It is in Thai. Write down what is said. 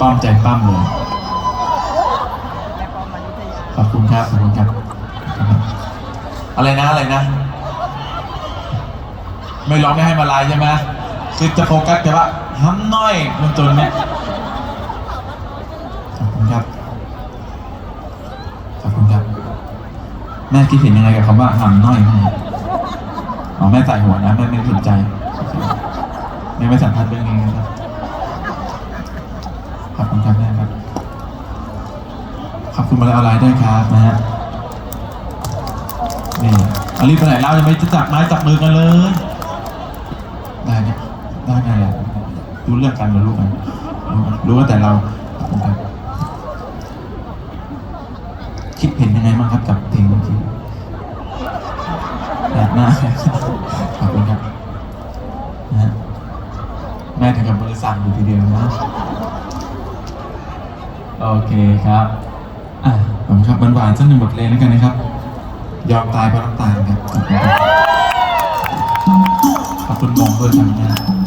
ป้อมใจปั้มเลยขอบคุณครับขอบคุณครับ อะไรนะอะไรนะ ไม่ร้องไม่ให้มาลายใช่ไหมคือจะโฟกัสแต่ว่าห้ำน้อยมันจนเนี่ยขอบคุณครับขอบคุณครับ แม่คิดเห็นยังไงกับคำว่าห้ำน้อยบ้างครับอ๋อแม่ใส่หัวนะแม่ไม่สนใจแม่ไม่สัมพันธ์เรื่องนี้นะครับ ขอบคุณครับแม่ครับ ขอบคุณมาลัยออนไลน์ด้วยครับนะฮะ นี่เอารีบไปไหนเราจะไม่จับไม้จับมือกันเลย ได้เนี่ยได้ไงอะรู้เรื่องกันเรารู้กันรู้กัน รู้ว่าแต่เราขอบคุณครับคิดเห็นยังไงบ้างครับกับเพลงเมื่อกี้แบบหน้าขอบคุณครับนะฮะแม่ถึงกับบริษัทอยู่ทีเดียวนะ โอเคครับอะผมครับหวานๆสักหนึ่งบทเพลงแล้วกันนะครับ ยอมตายเพราะน้ำตายครับขอบคุณมองด้วยครับ